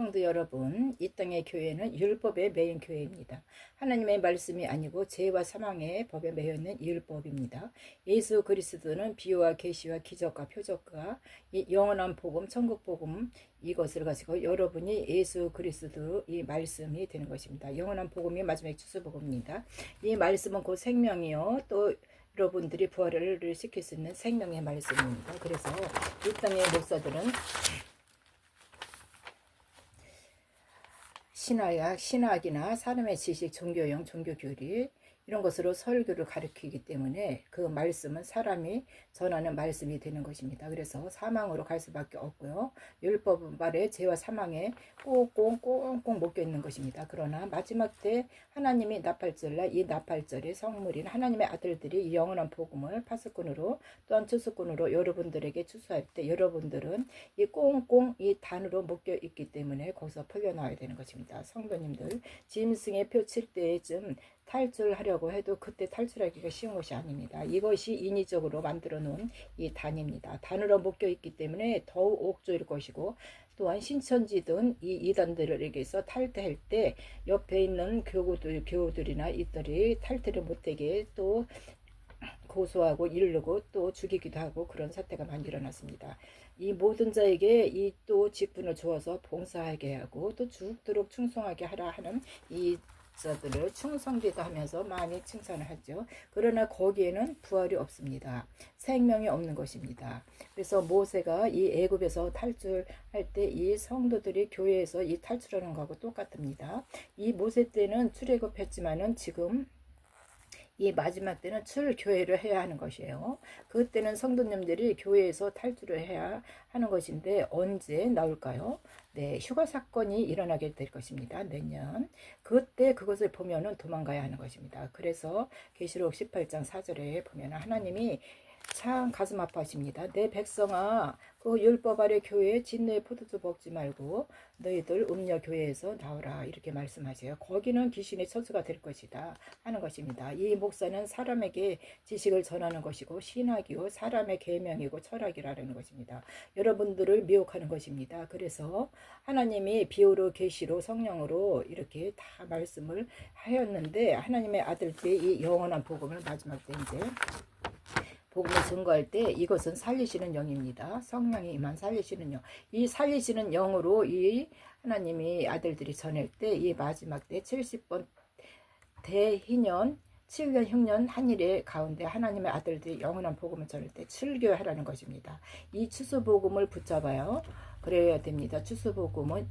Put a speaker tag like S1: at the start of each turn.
S1: 성도 여러분, 이 땅의 교회는 율법의 메인 교회입니다. 하나님의 말씀이 아니고 죄와 사망의 법에 매여 있는 율법입니다. 예수 그리스도는 비유와 계시와 기적과 표적과 이 영원한 복음, 천국 복음 이것을 가지고 여러분이 예수 그리스도 이 말씀이 되는 것입니다. 영원한 복음이 마지막 주수 복음입니다. 이 말씀은 곧 생명이요 또 여러분들이 부활을 시킬 수 있는 생명의 말씀입니다. 그래서 이 땅의 목사들은 신화약, 신학이나 사람의 지식, 종교형, 종교교리 이런 것으로 설교를 가르치기 때문에 그 말씀은 사람이 전하는 말씀이 되는 것입니다. 그래서 사망으로 갈 수밖에 없고요. 율법 말에 죄와 사망에 꽁꽁 꽁꽁 묶여 있는 것입니다. 그러나 마지막 때 하나님이 나팔절날 이 나팔절의 성물인 하나님의 아들들이 이 영원한 복음을 파수꾼으로 또한 추수꾼으로 여러분들에게 추수할 때 여러분들은 이 꽁꽁 이 단으로 묶여 있기 때문에 거기서 풀려나와야 되는 것입니다. 성도님들 짐승의 표 칠 때쯤 탈출하려고 해도 그때 탈출하기가 쉬운 것이 아닙니다. 이것이 인위적으로 만들어 놓은 이 단입니다. 단으로 묶여 있기 때문에 더욱 옥조일 것이고 또한 신천지든 이 이단들에게서 탈퇴할 때 옆에 있는 교우들, 교우들이나 이들이 탈퇴를 못하게 또 고소하고 이르고 또 죽이기도 하고 그런 사태가 많이 일어났습니다. 이 모든 자에게 이 또 직분을 주어서 봉사하게 하고 또 죽도록 충성하게 하라 하는 이 자들을 충성기도 하면서 많이 칭찬을 하죠. 그러나 거기에는 부활이 없습니다. 생명이 없는 것입니다. 그래서 모세가 이 애굽에서 탈출할 때 이 성도들이 교회에서 이 탈출하는 거하고 똑같습니다. 이 모세 때는 출애굽했지만은 지금 이 마지막 때는 출교회를 해야 하는 것이에요. 그때는 성도님들이 교회에서 탈출을 해야 하는 것인데 언제 나올까요? 네, 휴가 사건이 일어나게 될 것입니다. 내년. 그때 그것을 보면은 도망가야 하는 것입니다. 그래서 계시록 18장 4절에 보면 하나님이 참 가슴 아파하십니다. 내 백성아, 그 율법 아래 교회에 진노의 포도주 먹지 말고 너희들 음녀 교회에서 나오라 이렇게 말씀하세요. 거기는 귀신의 처수가 될 것이다 하는 것입니다. 이 목사는 사람에게 지식을 전하는 것이고 신학이요 사람의 계명이고 철학이라는 것입니다. 여러분들을 미혹하는 것입니다. 그래서 하나님이 비유로 계시로 성령으로 이렇게 다 말씀을 하였는데 하나님의 아들들이 이 영원한 복음을 마지막 때 이제 복음을 증거할 때 이것은 살리시는 영입니다. 성령이 이만 살리시는 영. 이 살리시는 영으로 이 하나님이 아들들이 전할 때 이 마지막 때 70번 대희년 7년 흉년 한일의 가운데 하나님의 아들들이 영원한 복음을 전할 때 출교하라는 것입니다. 이 추수 복음을 붙잡아요. 그래야 됩니다. 추수 복음은